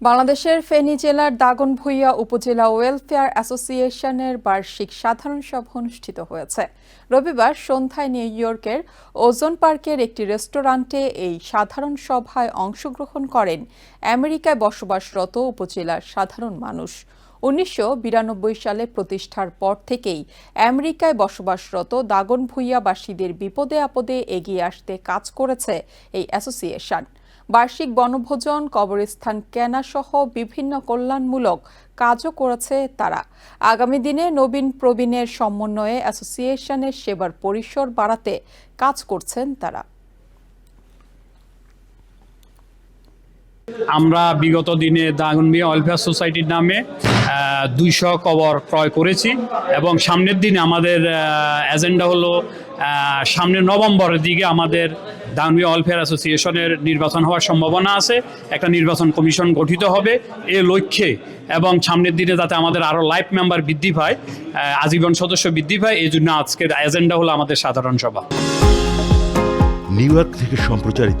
বাংলাদেশের ফেনী জেলার দাগনভূঞা উপজেলা ওয়েলফেয়ার অ্যাসোসিয়েশনের বার্ষিক সাধারণ সভা অনুষ্ঠিত হয়েছে। রবিবার সন্ধ্যায় নিউ ইয়র্কের ওজন পার্কের একটি রেস্টুরেন্টে এই সাধারণ সভায় অংশগ্রহণ করেন আমেরিকায় বসবাসরত উপজেলার সাধারণ মানুষ। উনিশশো বিরানব্বই সালে প্রতিষ্ঠার পর থেকেই আমেরিকায় বসবাসরত দাগনভূঞাবাসীদের বিপদে আপদে এগিয়ে আসতে কাজ করেছে এই অ্যাসোসিয়েশন। বার্ষিক বনভোজন, কবরস্থান কেনা সহ বিভিন্ন কল্যাণমূলক কাজও করেছে তারা। আগামী দিনে নবীন প্রবীণের সমন্বয়ে অ্যাসোসিয়েশনের সেবার পরিসর বাড়াতে কাজ করছেন তারা। আমরা বিগত দিনে দাগনমিয়া ওয়েলফেয়ার সোসাইটির নামে দুইশো কবর ক্রয় করেছি এবং সামনের দিনে আমাদের এজেন্ডা হলো আহ, সামনের নভেম্বরের দিকে আমাদের দাগনমিয়া ওয়েলফেয়ার অ্যাসোসিয়েশনের নির্বাচন হওয়ার সম্ভাবনা আছে। একটা নির্বাচন কমিশন গঠিত হবে এ লক্ষ্যে এবং সামনের দিনে যাতে আমাদের আরও লাইফ মেম্বার বৃদ্ধি পায় আজীবন সদস্য বৃদ্ধি পায় এই জন্য আজকের এজেন্ডা হলো আমাদের সাধারণ সভা। নিউ ইয়র্ক থেকে সম্প্রচারিত